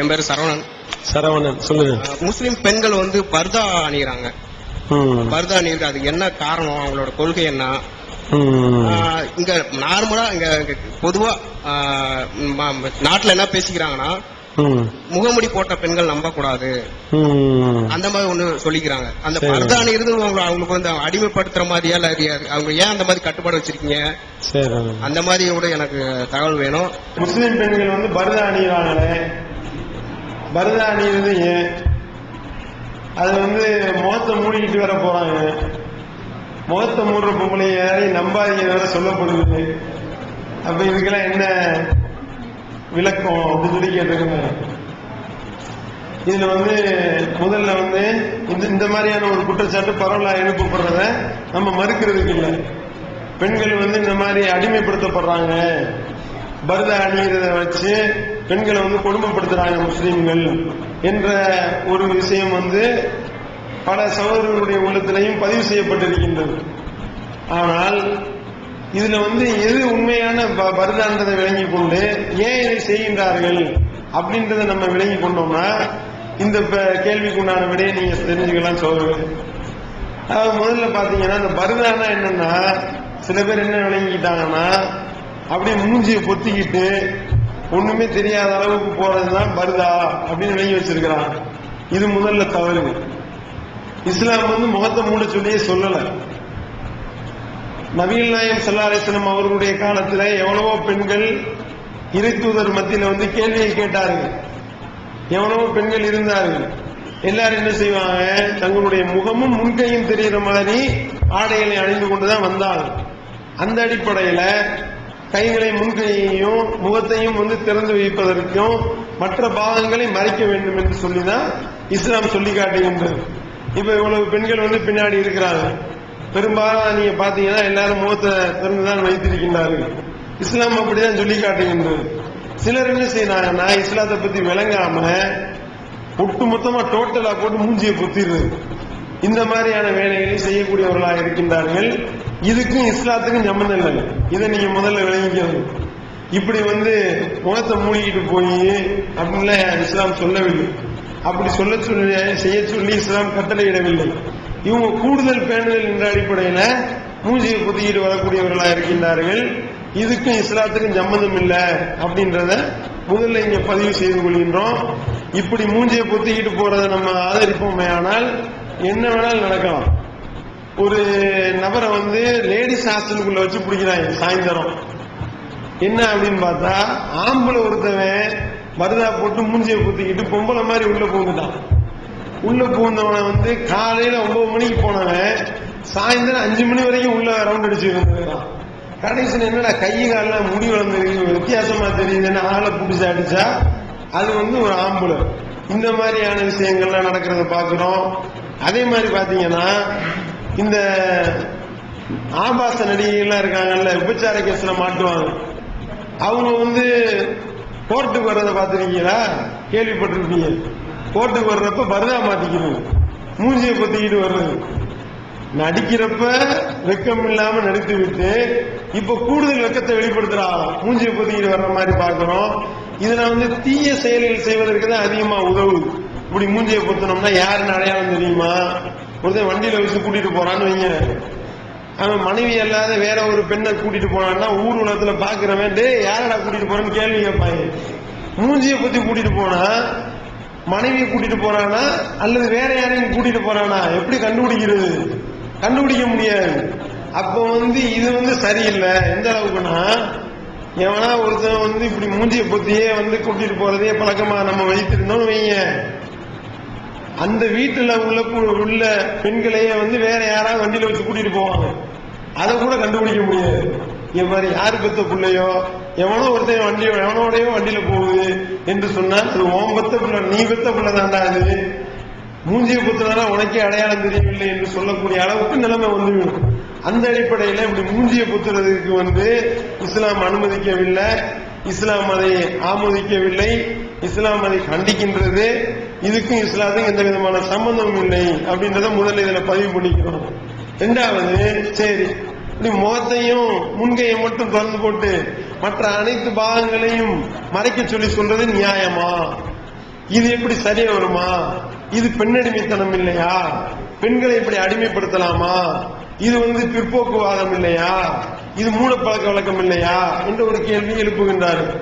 என் பேர் சரவணன். சரவணன் சொல்லுங்க. முஸ்லிம் பெண்கள் வந்து பர்தா அணிகிறாங்க பர்தா அணியிருக்கு அதுக்கு என்ன காரணம்? அவங்களோட கொள்கை என்ன? இங்க நார்மலா இங்க பொதுவா நாட்டுல என்ன பேசிக்கிறாங்கன்னா முகமுடி போட்ட பெண்கள் நம்ப கூடாது. அந்த மாதிரி ஒண்ணு சொல்லிக்கிறாங்க. அந்த சரி. பர்தா அணிகிறது அவங்க அவங்களுக்கு வந்து அடிமைப்படுத்துற மாதிரியா இல்ல அது அவங்க ஏன் அந்த மாதிரி கட்டுப்பாடு வச்சிருக்கீங்க? சரி. அந்த மாதிரி கூட எனக்கு தகவல் வேணும். முஸ்லிம் பெண்கள் வந்து பரதா அணிகிறாங்களே பரத அணிவது ஏன்? அது வந்து முகத்தை மூடிக்கிட்டு வர போறாங்க. முகத்தை மூடுற பொம்பளை யாரையும் நம்பாதீங்க வேற சொல்லப்படுது. அப்ப இதுக்கெல்லாம் என்ன விளக்கம் அப்படின்னு சொல்லி கேட்டிருக்கேன் இதுல வந்து முதல்ல வந்து இந்த இந்த மாதிரியான ஒரு குற்றச்சாட்டு பரவலாக எழுப்பப்படுறத நம்ம மறுக்கிறதுக்கு இல்லை. பெண்கள் வந்து இந்த மாதிரி அடிமைப்படுத்தப்படுறாங்க. பரத அணிகிறத வச்சு பெண்களை வந்து கொடுமைப்படுத்துறாங்க முஸ்லீம்கள் என்ற ஒரு விஷயம் வந்து பல சகோதரர்களுடைய உள்ளத்திலையும் பதிவு செய்யப்பட்டிருக்கின்றது. ஆனால் இதுல வந்து எது உண்மையான ப- விளங்கி கொண்டு ஏன் இதை செய்கின்றார்கள் அப்படின்றத நம்ம விளங்கி கொண்டோம்னா இந்த ப- கேள்விக்குண்டான விடையை நீங்க தெரிஞ்சுக்கலாம் சோழர்கள் முதல்ல பாத்தீங்கன்னா இந்த பருதானா என்னன்னா சில பேர் என்ன விளங்கிக்கிட்டாங்கன்னா அப்படியே மூஞ்சியை பொத்திக்கிட்டு ஒண்ணுமே தெரியாத அளவுக்கு போறதுதான் பருதா அப்படின்னு விளங்கி வச்சிருக்கிறான். இது முதல்ல தவறு இஸ்லாம் வந்து முகத்தை மூட சொல்லியே சொல்லல. நவீன நாயம் சல்லா அவர்களுடைய காலத்துல எவ்வளவோ பெண்கள் இறைத்தூதர் மத்தியில வந்து கேள்வியை கேட்டார்கள். எவ்வளவோ பெண்கள் இருந்தார்கள். எல்லாரும் என்ன செய்வாங்க? தங்களுடைய முகமும் முன்கையும் தெரிகிற மாதிரி ஆடைகளை அணிந்து கொண்டுதான் வந்தாங்க அந்த அடிப்படையில கைகளை முன்கையையும் முகத்தையும் வந்து திறந்து வைப்பதற்கும் மற்ற பாகங்களை மறைக்க வேண்டும் என்று சொல்லிதான் இஸ்லாம் சொல்லி காட்டுகின்றது இப்ப இவ்வளவு பெண்கள் வந்து பின்னாடி இருக்கிறாங்க. பெரும்பாலும் நீங்க பாத்தீங்கன்னா எல்லாரும் முகத்தை திறந்துதான் வைத்திருக்கின்றார்கள். இஸ்லாம் அப்படிதான் சொல்லி காட்டுகின்றது சிலர் என்ன செய்யறாங்கன்னா இஸ்லாத்தை பத்தி விளங்காம ஒட்டு மொத்தமா டோட்டலா போட்டு மூஞ்சியை குத்திடுறது இந்த மாதிரியான வேலைகளை செய்யக்கூடியவர்களாக இருக்கின்றார்கள். இதுக்கும் இஸ்லாத்துக்கும் சம்பந்தம் இல்லை இதை நீங்க முதல்ல விளங்கிக்கணும். இப்படி வந்து முகத்தை மூடிக்கிட்டு போய் அப்படின்லாம் இஸ்லாம் சொல்லவில்லை. அப்படி சொல்ல சொல்லி செய்ய சொல்லி இஸ்லாம் கட்டளையிடவில்லை. இவங்க கூடுதல் பேணுதல் என்ற அடிப்படையில மூஞ்சியை குத்திக்கிட்டு வரக்கூடியவர்களாக இருக்கின்றார்கள். இதுக்கும் இஸ்லாத்துக்கும் சம்பந்தம் இல்லை அப்படின்றத முதல்ல இங்க பதிவு செய்து கொள்கின்றோம். இப்படி மூஞ்சியை பொத்திக்கிட்டு போறதை நம்ம ஆதரிப்போமே ஆனால் என்ன வேணாலும் நடக்கலாம். ஒரு நபரை வந்து லேடிஸ் ஹாஸ்டலுக்குள்ள வச்சு பிடிக்கிறாங்க சாயந்தரம். என்ன அப்படின்னு பார்த்தா ஆம்பளை ஒருத்தவன் மருதா போட்டு மூஞ்சியை குத்திக்கிட்டு பொம்பளை மாதிரி உள்ள பூந்துட்டான் உள்ள பூந்தவனை வந்து காலையில ஒன்பது மணிக்கு போனவன் சாயந்தரம் அஞ்சு மணி வரைக்கும் உள்ள ரவுண்ட் அடிச்சு இருந்துருக்கான். கடைசியில் என்னடா கை காலெல்லாம் முடி வளர்ந்துருக்கு வித்தியாசமா தெரியுதுன்னு ஆளை பிடிச்சி அடிச்சா? அது வந்து ஒரு ஆம்பளை. இந்த மாதிரியான விஷயங்கள்லாம் நடக்கிறத பார்க்கிறோம். அதே மாதிரி பாத்தீங்கன்னா இந்த ஆபாச நடிகைகள்லாம் இருக்காங்கல்ல விபச்சார கேஸ்ல மாட்டுவாங்க. அவங்க வந்து கோர்ட்டுக்கு வர்றதை பார்த்துருக்கீங்களா? கேள்விப்பட்டிருப்பீங்க. கோர்ட்டுக்கு வர்றப்ப பரதா மாட்டிக்கிறது மூஞ்சியை பொத்திக்கிட்டு வர்றது. நடிக்கிறப்ப வெக்கம் இல்லாம நடித்து விட்டு இப்ப கூடுதல் வெக்கத்தை வெளிப்படுத்துறா. மூஞ்சியை பொத்திக்கிட்டு வர்ற மாதிரி பாக்குறோம் இதுல வந்து தீய செயல்கள் செய்வதற்கு தான் அதிகமா உதவுது. இப்படி மூஞ்சியை பொத்தனோம்னா யாருன்னு அடையாளம் தெரியுமா? ஒருத்தன் வண்டியில வச்சு கூட்டிட்டு போறான்னு வைங்க. அவன் மனைவி அல்லாத வேற ஒரு பெண்ணை கூட்டிட்டு போனான்னா ஊர் உலகத்துல பாக்குறவன் டே யாரடா கூட்டிட்டு போறேன்னு கேள்வி கேட்பாங்க. மூஞ்சியை பத்தி கூட்டிட்டு போனா மனைவியை கூட்டிட்டு போறானா அல்லது வேற யாரையும் கூட்டிட்டு போறானா? எப்படி கண்டுபிடிக்கிறது? கண்டுபிடிக்க முடியாது. அப்ப வந்து இது வந்து சரியில்லை. எந்த அளவுக்குன்னா எவனா ஒருத்தன் வந்து இப்படி மூஞ்சியை பொத்தியே வந்து கூட்டிட்டு போறதே பழக்கமா நம்ம வைத்திருந்தோம்னு வைங்க. அந்த வீட்டுல உள்ள கு- உள்ள பெண்களையே வந்து வேற யாராவது வண்டியில வச்சு கூட்டிட்டு போவாங்க. அதை கூட கண்டுபிடிக்க முடியாது. இது மாதிரி யாரு பெத்த பிள்ளையோ எவனோ ஒருத்தன் வண்டி எவனோடையோ வண்டியில போகுது என்று சொன்னால் அது ஓம் பெத்த பிள்ளை நீ பெத்த பிள்ளை தாண்டா அது. மூஞ்சியை புத்தனா உனக்கே அடையாளம் தெரியவில்லை என்று சொல்லக்கூடிய அளவுக்கு நிலைமை வந்துவிடும் அந்த அடிப்படையில இப்படி மூஞ்சியை புத்துறதுக்கு வந்து இஸ்லாம் அனுமதிக்கவில்லை. இஸ்லாம் அதை ஆமோதிக்கவில்லை. இஸ்லாம் அதை கண்டிக்கின்றது. இதுக்கும் இஸ்லாத்துக்கும் எந்த விதமான சம்பந்தமும் இல்லை அப்படின்றத முதல்ல இதுல பதிவு பண்ணிக்கிறோம். ரெண்டாவது சரி இப்படி முகத்தையும் முன்கையை மட்டும் திறந்து போட்டு மற்ற அனைத்து பாகங்களையும் மறைக்க சொல்லி சொல்றது நியாயமா? இது எப்படி சரியா வருமா? இது பெண்ணடிமைத்தனம் இல்லையா? பெண்களை இப்படி அடிமைப்படுத்தலாமா? இது வந்து பிற்போக்குவாதம் இல்லையா? இது மூலப்பழக்க வழக்கம் இல்லையா? என்ற ஒரு கேள்வி எழுப்புகின்றார்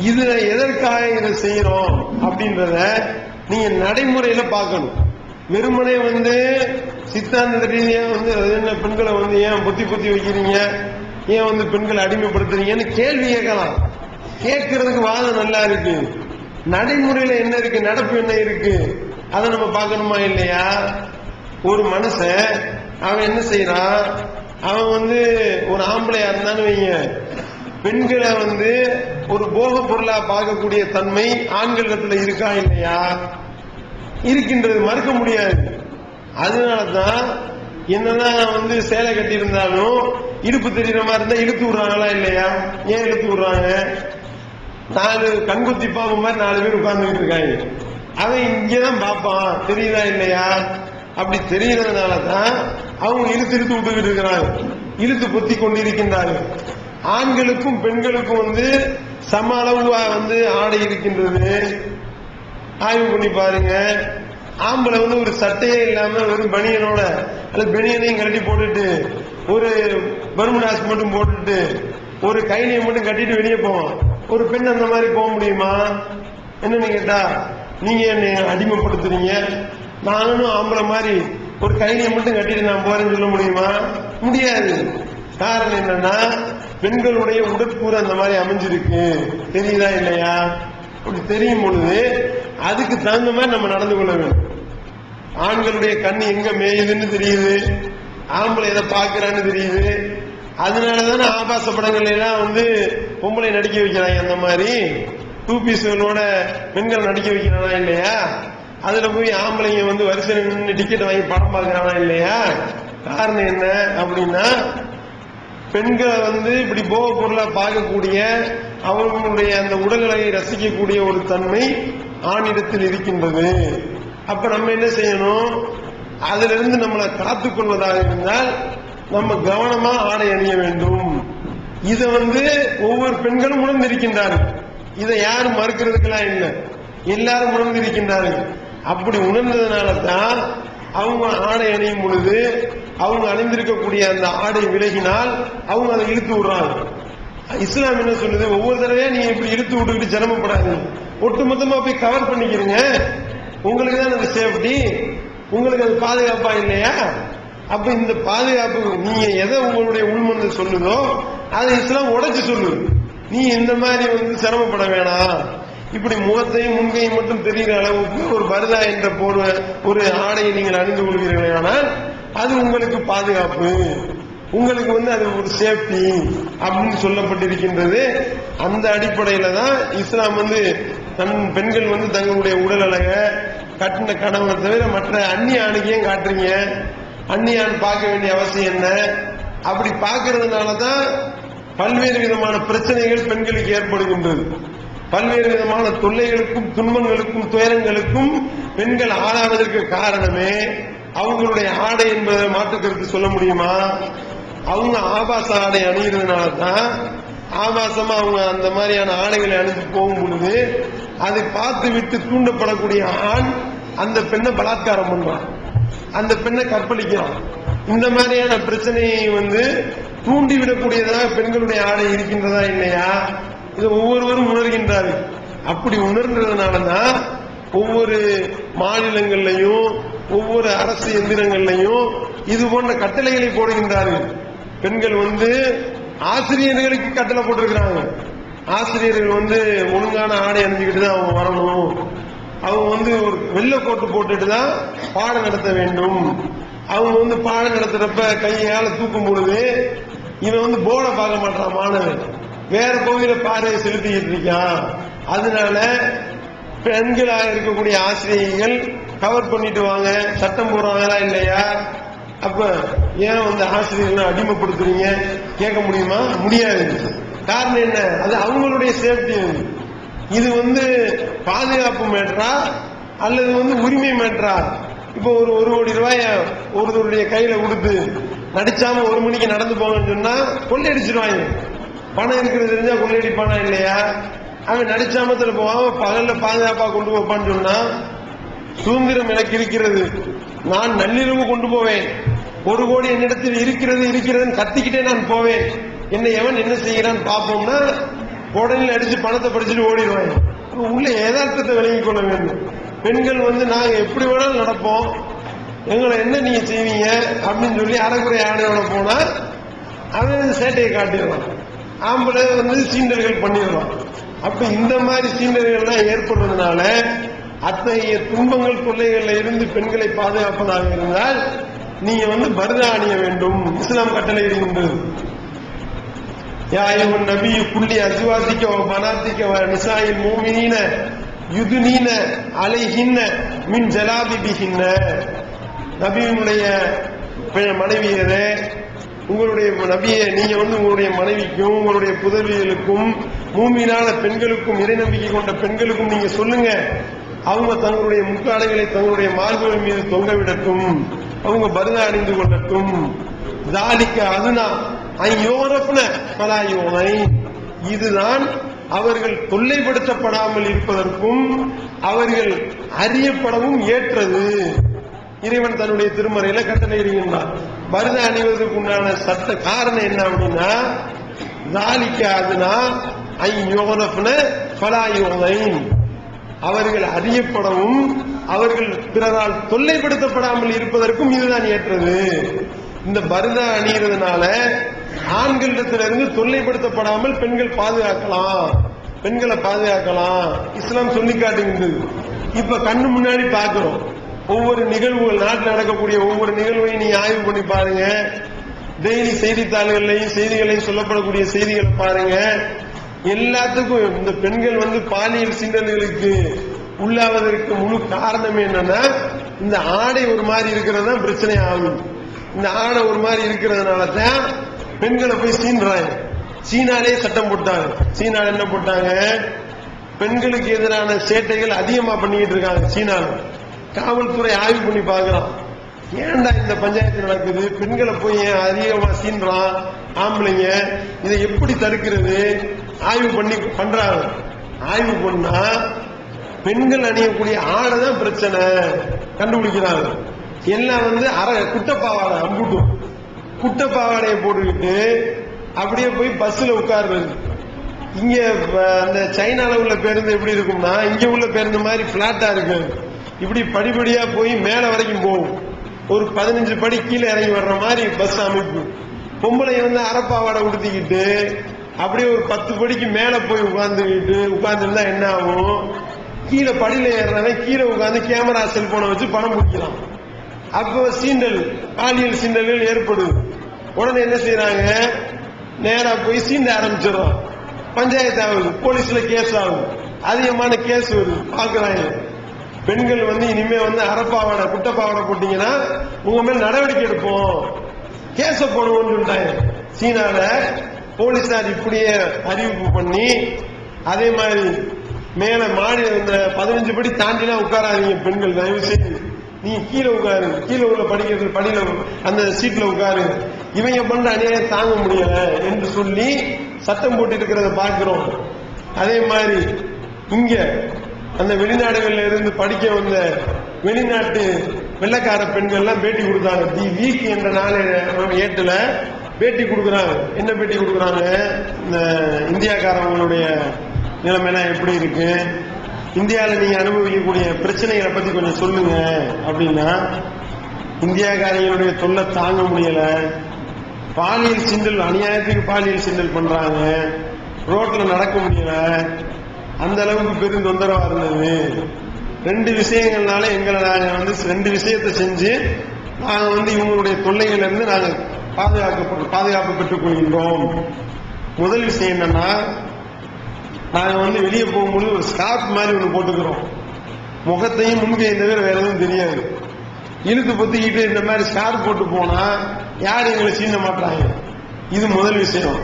இதுல எதற்காக இதை செய்யறோம் அப்படின்றத நீங்க நடைமுறையில பார்க்கணும். வெறுமனே வந்து சித்தாந்த ரீதியா வந்து அது என்ன பெண்களை வந்து ஏன் புத்தி புத்தி வைக்கிறீங்க? ஏன் வந்து பெண்களை அடிமைப்படுத்துறீங்கன்னு கேள்வி கேட்கலாம். கேட்கறதுக்கு வாதம் நல்லா இருக்கு. நடைமுறையில என்ன இருக்கு? நடப்பு என்ன இருக்கு? அதை நம்ம பார்க்கணுமா இல்லையா? ஒரு மனுஷன் அவன் என்ன செய்யறான் அவன் வந்து ஒரு ஆம்பளையா இருந்தான்னு வைங்க. பெண்களை வந்து ஒரு போக பொருளா பார்க்கக்கூடிய தன்மை ஆண்களிடத்துல இருக்கா இல்லையா? இருக்கின்றது மறுக்க முடியாது. அதனாலதான் என்னதான் வந்து சேலை கட்டி இருந்தாலும் இடுப்பு தெரியுற மாதிரி இருந்தா இழுத்து விடுறாங்களா இல்லையா? ஏன் இழுத்து விடுறாங்க? நாலு கண்குத்தி பாம்பு மாதிரி நாலு பேர் உட்கார்ந்துட்டு இருக்காங்க. அவன் இங்கதான் பார்ப்பான். தெரியுதா இல்லையா? அப்படி தெரியறதுனால தான் அவங்க இழுத்து இழுத்து விட்டுக்கிட்டு இருக்கிறாங்க. இழுத்து பொத்தி கொண்டிருக்கின்றார்கள். ஆண்களுக்கும் பெண்களுக்கும் வந்து சம அளவு வந்து ஆடை இருக்கின்றது. ஆய்வு பண்ணி பாருங்க. ஆம்பளை வந்து ஒரு சட்டையே இல்லாம வெறும் பனியனோட அல்லது பனியனையும் கட்டி போட்டுட்டு ஒரு பர்முடாஸ் மட்டும் போட்டுட்டு ஒரு கைலியை மட்டும் கட்டிட்டு வெளியே போவோம் ஒரு பெண் அந்த மாதிரி போக முடியுமா? என்னன்னு கேட்டா நீங்க என்னை அடிமைப்படுத்துறீங்க. நானும் ஆம்பளை மாதிரி ஒரு கைலியை மட்டும் கட்டிட்டு நான் போறேன்னு சொல்ல முடியுமா? முடியாது. காரணம் என்னன்னா பெண்களுடைய உடற்கூறு அந்த மாதிரி அமைஞ்சிருக்கு. தெரியுதா இல்லையா? அப்படி தெரியும் பொழுது அதுக்கு தகுந்த மாதிரி நம்ம நடந்து கொள்ள வேண்டும். ஆண்களுடைய கண் எங்க மேயுதுன்னு தெரியுது. ஆம்பளை எதை பாக்குறான்னு தெரியுது. அதனாலதானே ஆபாச படங்கள் எல்லாம் வந்து பொம்பளை நடிக்க வைக்கிறாங்க அந்த மாதிரி. டூ பீஸ்களோட பெண்கள் நடிக்க வைக்கிறானா இல்லையா? அதுல போய் ஆம்பளைங்க வந்து வரிசை நின்று டிக்கெட் வாங்கி படம் பார்க்கறானா இல்லையா? காரணம் என்ன அப்படின்னா பெண்களை வந்து இப்படி போக பொருளா பார்க்கக்கூடிய அவர்களுடைய அந்த உடல்களை ரசிக்கக்கூடிய ஒரு தன்மை ஆணிடத்தில் இருக்கின்றது. அப்ப நம்ம என்ன செய்யணும்? அதிலிருந்து நம்மளை காத்துக் கொள்வதாக இருந்தால் நம்ம கவனமா ஆடை அணிய வேண்டும். இதை வந்து ஒவ்வொரு பெண்களும் உணர்ந்திருக்கின்றார்கள். இதை யாரும் மறுக்கிறதுக்கெல்லாம் இல்லை. எல்லாரும் உணர்ந்திருக்கின்றார்கள். அப்படி உணர்ந்ததுனால தான் அவங்க ஆடை அணியும் பொழுது அவங்க அணிந்திருக்கக்கூடிய அந்த ஆடை விலகினால் அவங்க அதை இழுத்து விடுறாங்க. இஸ்லாம் என்ன சொல்லுது? ஒவ்வொரு தடவையா நீங்க இப்படி இழுத்து விட்டுக்கிட்டு சிரமப்படாது ஒட்டுமொத்தமா போய் கவர் பண்ணிக்கிறீங்க. உங்களுக்கு தான் அது சேஃப்டி உங்களுக்கு அது பாதுகாப்பா இல்லையா? அப்ப இந்த பாதுகாப்பு நீங்க எதை உங்களுடைய உள்மனது சொல்லுதோ அதை இஸ்லாம் உடைச்சு சொல்லுது. நீ இந்த மாதிரி வந்து சிரமப்பட வேணாம். இப்படி முகத்தையும் முன்கையும் மட்டும் தெரிகிற அளவுக்கு ஒரு பரிதா என்ற போடுவ ஒரு ஆடையை நீங்கள் அணிந்து கொள்கிறீர்கள் ஆனால் அது உங்களுக்கு பாதுகாப்பு. உங்களுக்கு வந்து அது ஒரு சேஃப்டி அப்படின்னு சொல்லப்பட்டிருக்கின்றது. அந்த அடிப்படையில தான் இஸ்லாம் வந்து தன் பெண்கள் வந்து தங்களுடைய உடல் அழக கட்டின கணவனை தவிர மற்ற அந்நிய ஆணுகையும் காட்டுறீங்க? அந்நியான் பார்க்க வேண்டிய அவசியம் என்ன? அப்படி பார்க்கறதுனால தான் பல்வேறு விதமான பிரச்சனைகள் பெண்களுக்கு ஏற்படுகின்றது. பல்வேறு விதமான தொல்லைகளுக்கும் துன்பங்களுக்கும் துயரங்களுக்கும் பெண்கள் ஆளாவதற்கு காரணமே அவங்களுடைய ஆடை என்பதை மாற்றுக்கருத்து சொல்ல முடியுமா? அவங்க ஆபாச ஆடை அணிகிறதுனால தான் ஆபாசமா அவங்க அந்த மாதிரியான ஆடைகளை அணிந்து போகும் பொழுது அதை பார்த்து விட்டு தூண்டப்படக்கூடிய ஆண் அந்த பெண்ணை பலாத்காரம் பண்றான் அந்த பெண்ணை கற்பழிக்கிறான். இந்த மாதிரியான பிரச்சனையை வந்து தூண்டிவிடக்கூடியதாக பெண்களுடைய ஆடை இருக்கின்றதா இல்லையா? இதை ஒவ்வொருவரும் உணர்கின்றார்கள். அப்படி உணர்ந்ததுனாலதான் ஒவ்வொரு மாநிலங்கள்லையும் ஒவ்வொரு அரசு எந்திரங்கள்லையும் இது போன்ற கட்டளைகளை போடுகின்றார்கள். பெண்கள் வந்து ஆசிரியர்களுக்கு கட்டளை போட்டிருக்கிறாங்க. ஆசிரியர்கள் வந்து ஒழுங்கான ஆடை அணிஞ்சுக்கிட்டு தான் அவங்க வரணும். அவங்க வந்து ஒரு வெள்ளை கோட்டு போட்டுட்டு தான் பாடம் நடத்த வேண்டும். அவங்க வந்து பாடம் நடத்துறப்ப கையால தூக்கும் பொழுது இவன் வந்து போர்டை பார்க்க மாட்டான் மாணவன் வேற கோவில பார்வையை செலுத்திக்கிட்டு இருக்கான் அதனால பெண்களாக இருக்கக்கூடிய ஆசிரியர்கள் கவர் பண்ணிட்டு வாங்க. சட்டம் போடுறாங்களா இல்லையா? அப்ப ஏன் வந்து ஆசிரியர்களை அடிமைப்படுத்துறீங்க? கேட்க முடியுமா? முடியாது. காரணம் என்ன? அது அவங்களுடைய சேஃப்டி. இது வந்து பாதுகாப்பு மேட்ரா? அல்லது வந்து உரிமை மேட்ரா? இப்போ ஒரு ஒரு கோடி ரூபாய ஒருத்தருடைய கையில கொடுத்து நடிச்சாம ஒரு மணிக்கு நடந்து போங்கன்னு சொன்னா கொள்ளையடிச்சிருவாங்க. பணம் இருக்கிறது தெரிஞ்சா பணம் இல்லையா? அவன் நடிச்சாமத்துல போவான் பகல்ல பாதுகாப்பா கொண்டு போப்பான்னு சொன்னா சுதந்திரம் எனக்கு இருக்கிறது. நான் நள்ளிரவு கொண்டு போவேன். ஒரு கோடி என்னிடத்தில் இருக்கிறது இருக்கிறதுன்னு கத்திக்கிட்டே நான் போவேன். என்னை எவன் என்ன செய்கிறான் பார்ப்போம்னா உடனே அடிச்சு பணத்தை படிச்சுட்டு ஓடிடுவாங்க உள்ள யதார்த்தத்தை விளங்கிக் கொள்ள வேண்டும். பெண்கள் வந்து நாங்க எப்படி வேணாலும் நடப்போம். எங்களை என்ன நீங்க செய்வீங்க? அப்படின்னு சொல்லி அரைக்குறை ஆடையோட போனா அவன் சேட்டையை காட்டிடுவான். ஆம்பளை வந்து சீண்டல்கள் பண்ணிடுறோம். அப்ப இந்த மாதிரி சீண்டல்கள்லாம் ஏற்படுறதுனால அத்தகைய துன்பங்கள் தொல்லைகள்ல இருந்து பெண்களை பாதுகாப்பதாக இருந்தால் நீங்க வந்து பருதா அணிய வேண்டும். இஸ்லாம் கட்டளை இருக்கின்றது. யா நபி புள்ளி குல்லி வ பனாத்திக்க வ நிசாயில் மூமினீன யுதுனீன அலைஹின்ன மின் ஜலாபிபிஹின்ன நபியினுடைய பெ- மனைவியரே உங்களுடைய நபியை நீங்க வந்து உங்களுடைய மனைவிக்கும் உங்களுடைய புதவிகளுக்கும் மூமியினால பெண்களுக்கும் இறை நம்பிக்கை கொண்ட பெண்களுக்கும் நீங்க சொல்லுங்க. அவங்க தங்களுடைய முக்காடைகளை தங்களுடைய மார்புகள் மீது தொங்கவிடட்டும். அவங்க பருத அணிந்து கொள்ளட்டும். தாலிக்க அதுனா ஐயோரப்ன பலாயோனை இதுதான் அவர்கள் தொல்லைப்படுத்தப்படாமல் இருப்பதற்கும் அவர்கள் அறியப்படவும் ஏற்றது. இறைவன் தன்னுடைய திருமறையில கட்டளை இருக்கின்றார் அணிவதற்கு உண்டான சட்ட காரணம் என்ன அப்படின்னா தாலிக்காதுனா ஐயோரப்ன பலாயோனை அவர்கள் அறியப்படவும் அவர்கள் பிறரால் தொல்லைப்படுத்தப்படாமல் இருப்பதற்கும் இதுதான் ஏற்றது. இந்த பருதா அணிகிறதுனால ஆண்களிடத்திலிருந்து தொல்லைப்படுத்தப்படாமல் பெண்கள் பாதுகாக்கலாம். பெண்களை பாதுகாக்கலாம். இஸ்லாம் சொல்லி காட்டுகின்றது இப்ப கண்ணு முன்னாடி பார்க்கிறோம். ஒவ்வொரு நிகழ்வுகள் நாட்டில் நடக்கக்கூடிய ஒவ்வொரு நிகழ்வையும் நீங்க ஆய்வு பண்ணி பாருங்க. டெய்லி செய்தித்தாள்கள்லையும் செய்திகளையும் சொல்லப்படக்கூடிய செய்திகளை பாருங்க. எல்லாத்துக்கும் இந்த பெண்கள் வந்து பாலியல் சிந்தனைகளுக்கு உள்ளாவதற்கு முழு காரணம் என்னன்னா இந்த ஆடை ஒரு மாதிரி இருக்கிறது தான் பிரச்சனை ஆகும். இந்த ஆடை ஒரு மாதிரி இருக்கிறதுனால தான் பெண்களை போய் சீன்றாங்க. சீனாலே சட்டம் போட்டாங்க. சீனால என்ன போட்டாங்க? பெண்களுக்கு எதிரான சேட்டைகள் அதிகமா பண்ணிக்கிட்டு இருக்காங்க சீனாவில் காவல்துறை ஆய்வு பண்ணி பாக்குறான் ஏன்டா இந்த பஞ்சாயத்து நடக்குது? பெண்களை போய் ஏன் அதிகமா சீன்றான் ஆம்பளைங்க இதை எப்படி தடுக்கிறது? ஆய்வு பண்ணி பண்றாங்க. ஆய்வு பண்ணா பெண்கள் அணியக்கூடிய ஆடை தான் பிரச்சனை. கண்டுபிடிக்கிறாங்க. எல்லாம் வந்து அரை குட்டப்பாவாடை அம்புட்டும். குட்டப்பாவாடையை போட்டுக்கிட்டு அப்படியே போய் பஸ்ல உட்கார்றது. இங்க அந்த சைனால உள்ள பேருந்து எப்படி இருக்கும்னா இங்க உள்ள பேருந்து மாதிரி பிளாட்டா இருக்கு. இப்படி படிப்படியா போய் மேல வரைக்கும் போகும். ஒரு பதினஞ்சு படி கீழே இறங்கி வர்ற மாதிரி பஸ் அமைப்பு. பொம்பளை வந்து அரப்பாவாடை உடுத்திக்கிட்டு அப்படியே ஒரு பத்து படிக்கு மேல போய் உட்கார்ந்துக்கிட்டு உட்கார்ந்துருந்தா என்ன ஆகும்? கீழே படியில ஏறுறவன் கீழே உட்காந்து கேமரா செல்போனை வச்சு படம் பிடிக்கலாம் அப்போ சீண்டல் பாலியல் சீண்டல்கள் ஏற்படுது. உடனே என்ன செய்யறாங்க நேரா போய் சீண்ட ஆரம்பிச்சிடறோம் பஞ்சாயத்து ஆகுது போலீஸ்ல கேஸ் ஆகும் அதிகமான கேஸ் வருது. பாக்குறாங்க. பெண்கள் வந்து இனிமே வந்து அரப்பாவனை குட்டப்பாவனை போட்டீங்கன்னா உங்க மேல் நடவடிக்கை எடுப்போம். கேச போடுவோம்னு சொல்லிட்டாங்க. சீனால போலீசார் இப்படியே அறிவிப்பு பண்ணி அதே மாதிரி மேல மாடி இந்த பதினஞ்சு படி தாண்டினா உட்காராதீங்க பெண்கள். தயவு செய்து நீ கீழே உட்காரு. கீழே உள்ள படிக்கிறது படியில அந்த சீட்ல உட்காரு. இவங்க பண்ற அநியாயம் தாங்க முடியல என்று சொல்லி சட்டம் போட்டு இருக்கிறத பார்க்கிறோம். அதே மாதிரி இங்க அந்த வெளிநாடுகள்ல இருந்து படிக்க வந்த வெளிநாட்டு வெள்ளக்கார பெண்கள் எல்லாம் பேட்டி கொடுத்தாங்க. தி வீக் என்ற நாள் ஏட்டுல பேட்டி கொடுக்குறாங்க. என்ன பேட்டி கொடுக்குறாங்க? இந்த இந்தியாக்காரவங்களுடைய நிலைமைலாம் எப்படி இருக்கு? இந்தியாவில் நீங்க அனுபவிக்கக்கூடிய பிரச்சனைகளை பத்தி கொஞ்சம் சொல்லுங்க அப்படின்னா இந்தியாக்காரங்களுடைய தொல்லை தாங்க முடியல. பாலியல் சிந்தல் அநியாயத்துக்கு பாலியல் சிந்தல் பண்றாங்க. ரோட்ல நடக்க முடியல. அந்த அளவுக்கு பெரும் தொந்தரவா இருந்தது. ரெண்டு விஷயங்கள்னால எங்களை நாங்க வந்து ரெண்டு விஷயத்தை செஞ்சு நாங்க வந்து இவங்களுடைய தொல்லைகள் இருந்து நாங்க பாதுகாக்க பாதுகாப்பு பெற்றுக் கொள்கின்றோம். முதல் விஷயம் என்னன்னா நாங்க வந்து வெளியே போகும்போது ஒரு ஸ்கார்ப் மாதிரி ஒன்று போட்டுக்கிறோம். முகத்தையும் முன்கையும் தவிர வேற எதுவும் தெரியாது. இழுத்து பத்திக்கிட்டு இந்த மாதிரி ஸ்கார்ப் போட்டு போனா யாரும் எங்களை சீண்ட மாட்டாங்க? இது முதல் விஷயம்.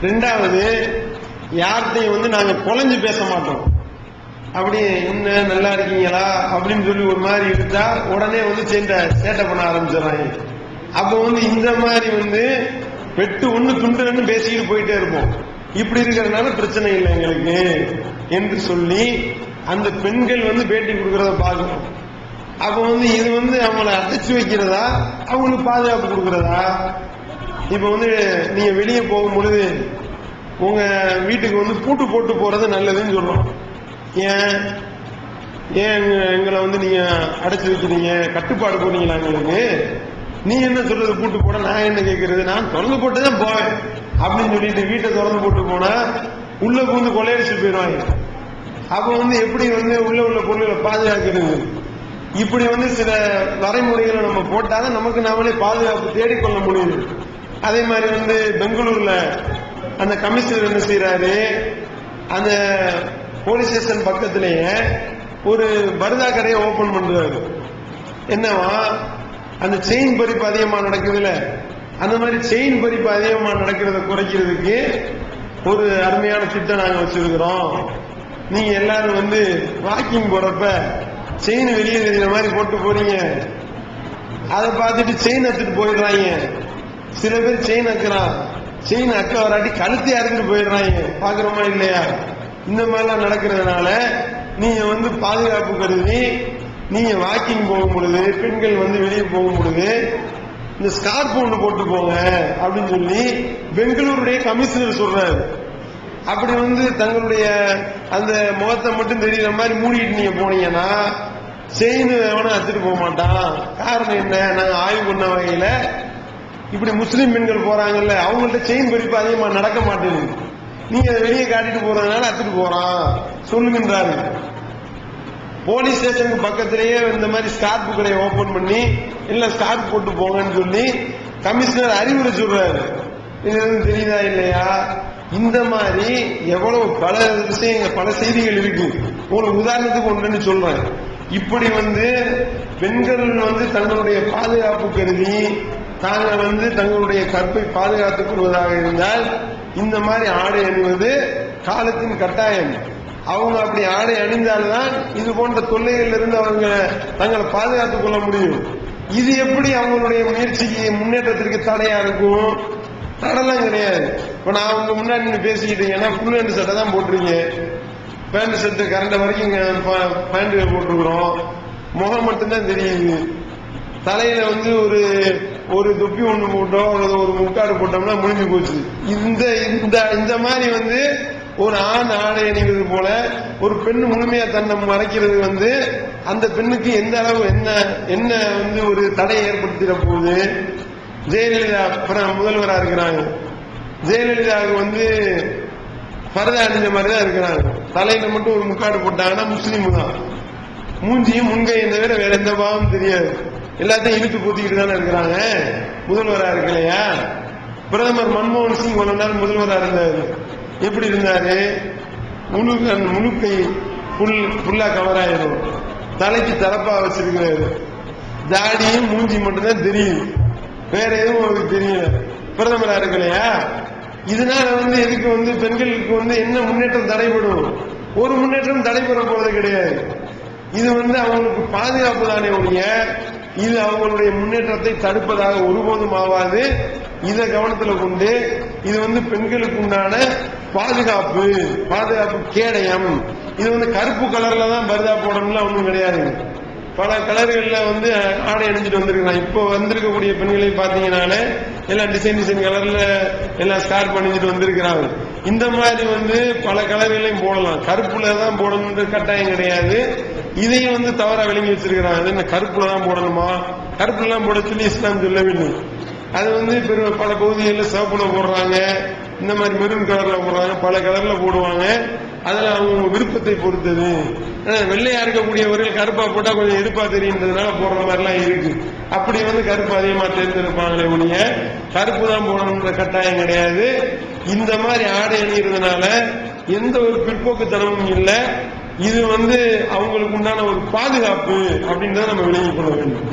ரெண்டாவது யார்கிட்டையும் வந்து நாங்க குலைஞ்சு பேச மாட்டோம். அப்படி என்ன நல்லா இருக்கீங்களா? அப்படின்னு சொல்லி ஒரு மாதிரி இருந்தா உடனே வந்து சேர்ந்த சேட்டை பண்ண ஆரம்பிச்சிடறாங்க. அப்ப வந்து இந்த மாதிரி வந்து வெட்டு ஒண்ணு துண்டு ரெண்டு பேசிக்கிட்டு போயிட்டே இருப்போம். இப்படி இருக்கிறதுனால பிரச்சனை இல்லை எங்களுக்கு என்று சொல்லி அந்த பெண்கள் வந்து பேட்டி கொடுக்கறத பார்க்கணும் அப்ப வந்து இது வந்து அவங்கள அடைச்சு வைக்கிறதா? அவங்களுக்கு பாதுகாப்பு கொடுக்கறதா? இப்ப வந்து நீங்க வெளியே போகும் பொழுது உங்க வீட்டுக்கு வந்து பூட்டு போட்டு போறது நல்லதுன்னு சொல்றோம் ஏன்? ஏன் எங்களை வந்து நீங்க அடைச்சு வைக்கிறீங்க கட்டுப்பாடு போனீங்களா எங்களுக்கு? நீ என்ன சொல்றது பூட்டு போட? நான் என்ன கேட்கறது நான் திறந்து போட்டு தான் போவேன். அப்படின்னு சொல்லிட்டு வீட்டை திறந்து போட்டு போனா உள்ள பூந்து கொள்ளையடிச்சு போயிடுவாங்க. அப்ப வந்து எப்படி வந்து உள்ள உள்ள பொருள்களை பாதுகாக்கிறது? இப்படி வந்து சில வரைமுறைகளை நம்ம போட்டாதான் நமக்கு நாமளே பாதுகாப்பு தேடிக்கொள்ள முடியுது அதே மாதிரி வந்து பெங்களூர்ல அந்த கமிஷனர் என்ன செய்யறாரு அந்த போலீஸ் ஸ்டேஷன் பக்கத்திலேயே ஒரு பர்தா கடையை ஓபன் பண்றாரு. என்னவா? அந்த செயின் பறிப்பு அதிகமா நடக்குதுல அந்த மாதிரி செயின் பறிப்பு அதிகமா நடக்கிறத குறைக்கிறதுக்கு ஒரு அருமையான திட்டம் நாங்க வச்சிருக்கிறோம். நீங்க எல்லாரும் வந்து வாக்கிங் போறப்ப செயின் வெளியே தெரியுற மாதிரி போட்டு போறீங்க. அதை பார்த்துட்டு செயின் அத்துட்டு போயிடுறாங்க. சில பேர் செயின் வைக்கிறான் செயின் அக்க வராட்டி கழுத்தை அறுத்துட்டு போயிடுறாங்க பாக்குறோமா இல்லையா? இந்த மாதிரிலாம் நடக்கிறதுனால நீங்க வந்து பாதுகாப்பு கருதி நீங்க வாக்கிங் போகும் பொழுது பெண்கள் வந்து வெளியே போகும் பொழுது இந்த ஸ்கார்ப் ஒன்று போட்டு போங்க அப்படின்னு சொல்லி பெங்களூருடைய கமிஷனர் சொல்றாரு. அப்படி வந்து தங்களுடைய அந்த முகத்தை மட்டும் தெரியுற மாதிரி மூடிட்டு நீங்க போனீங்கன்னா செயின் எவனும் அச்சுட்டு போக மாட்டான். காரணம் என்ன? நாங்க ஆய்வு பண்ண வகையில இப்படி முஸ்லீம் பெண்கள் போறாங்கல்ல அவங்கள்ட்ட செயின் பறிப்பு அதிகமா நடக்க மாட்டேங்குது. நீங்க அதை வெளியே காட்டிட்டு போறதுனால அத்துட்டு போறான். சொல்லுகின்றாரு. போலீஸ் ஸ்டேஷனுக்கு பக்கத்திலேயே இந்த மாதிரி ஸ்கார்ப் கடையை ஓபன் பண்ணி இல்ல ஸ்கார்ப் போட்டு போங்கன்னு சொல்லி கமிஷனர் அறிவுரை சொல்றாரு. இது தெரியுதா இல்லையா? இந்த மாதிரி எவ்வளவு பல விஷயங்கள் பல செய்திகள் இருக்கு. உங்களுக்கு உதாரணத்துக்கு ஒன்றுன்னு சொல்றேன். இப்படி வந்து பெண்கள் வந்து தங்களுடைய பாதுகாப்பு கருதி தாங்கள் வந்து தங்களுடைய கற்பை பாதுகாத்துக் கொள்வதாக இருந்தால் இந்த மாதிரி ஆடை அணிவது காலத்தின் கட்டாயம். அவங்க அப்படி ஆடை அணிந்தால்தான் இது போன்ற தொல்லைகளில் இருந்து அவங்க தங்களை பாதுகாத்துக் கொள்ள முடியும். இது எப்படி அவங்களுடைய முயற்சிக்கு முன்னேற்றத்திற்கு தடையா இருக்கும்? தடலாம் கிடையாது. இப்ப நான் அவங்க முன்னாடி நின்னு பேசிக்கிட்டீங்கன்னா ஃபுல் ஹேண்ட் சட்டை தான் போட்டிருக்கீங்க. பேண்ட் சட்டை கரண்ட வரைக்கும் பேண்ட் போட்டிருக்கிறோம். முகம் மட்டும்தான் தெரியுது. தலையில வந்து ஒரு ஒரு தொப்பி ஒண்ணு போட்டோம் அல்லது ஒரு முக்காடு போட்டோம்னா முடிஞ்சு போச்சு. இந்த இந்த இந்த மாதிரி வந்து ஒரு ஆண் ஆடை அணிவது போல ஒரு பெண் முழுமையா தன்னை மறைக்கிறது வந்து அந்த பெண்ணுக்கு எந்த அளவு என்ன என்ன வந்து ஒரு தடை ஏற்படுத்திட போகுது? ஜெயலலிதா அப்புறம் முதல்வரா இருக்கிறாங்க. ஜெயலலிதாவுக்கு வந்து பரதா அணிஞ்ச மாதிரி தான் இருக்கிறாங்க. தலையில மட்டும் ஒரு முக்காடு போட்டாங்கன்னா முஸ்லீம் தான். மூஞ்சியும் முன்கையும் தவிர வேற எந்த பாவம் தெரியாது. எல்லாத்தையும் இழுத்து பூத்திக்கிட்டு தானே இருக்கிறாங்க. முதல்வரா இருக்கலையா? பிரதமர் மன்மோகன் சிங் ஒரு நாள் முதல்வரா இருந்தாரு. எப்படி இருந்தாரு? முழு முழுக்கை புல் புல்லா கவராயிரும் தலைக்கு தலப்பா வச்சிருக்கிறாரு. தாடியும் மூஞ்சி மட்டும்தான் தெரியும் வேற எதுவும் அவருக்கு தெரியல. பிரதமரா இருக்கலையா? இதனால வந்து எதுக்கு வந்து பெண்களுக்கு வந்து என்ன முன்னேற்றம் தடைபடும்? ஒரு முன்னேற்றம் தடைபெற போறது கிடையாது. இது வந்து அவங்களுக்கு பாதுகாப்பு தானே ஒழிய இது அவங்களுடைய முன்னேற்றத்தை தடுப்பதாக ஒருபோதும் ஆவாது. இதை கவனத்தில் கொண்டு இது வந்து பெண்களுக்கு உண்டான பாதுகாப்பு பாதுகாப்பு கேடயம். இது வந்து கருப்பு கலர்ல தான் பரிதா போடணும்லாம் ஒன்றும் கிடையாது. பல கலர்கள்ல வந்து ஆடை அணிஞ்சிட்டு வந்திருக்கலாம். இப்போ வந்திருக்கக்கூடிய பெண்களை பாத்தீங்கன்னாலே எல்லாம் டிசைன் டிசைன் கலர்ல எல்லாம் ஸ்கார்ப் அணிஞ்சிட்டு வந்திருக்கிறாங்க. இந்த மாதிரி வந்து பல கலர்களையும் போடலாம். கருப்புல தான் போடணுன்ற கட்டாயம் கிடையாது. இதையும் வந்து தவறா விளங்கி வச்சிருக்கிறாங்க. என்ன கருப்புல தான் போடணுமா? கருப்புல எல்லாம் போட சொல்லி இஸ்லாம் சொல்லவில்லை. அது வந்து பெரு பல பகுதிகளில் சிவப்புல போடுறாங்க. இந்த மாதிரி மெரூன் கலர்ல போடுறாங்க. பல கலர்ல போடுவாங்க. அதுல அவங்க விருப்பத்தை பொறுத்தது. வெள்ளையா இருக்கக்கூடியவர்கள் கருப்பா போட்டா கொஞ்சம் எடுப்பா தெரியுன்றதுனால போடுற மாதிரிலாம் இருக்கு. அப்படி வந்து கருப்பு அதிகமா தேர்ந்தெடுப்பாங்களே ஒழிய கருப்பு தான் போடணுன்ற கட்டாயம் கிடையாது. இந்த மாதிரி ஆடை அணிகிறதுனால எந்த ஒரு பிற்போக்குத்தனமும் இல்லை. இது வந்து அவங்களுக்கு உண்டான ஒரு பாதுகாப்பு அப்படின்றத நம்ம விளங்கிக் கொள்ள வேண்டும்.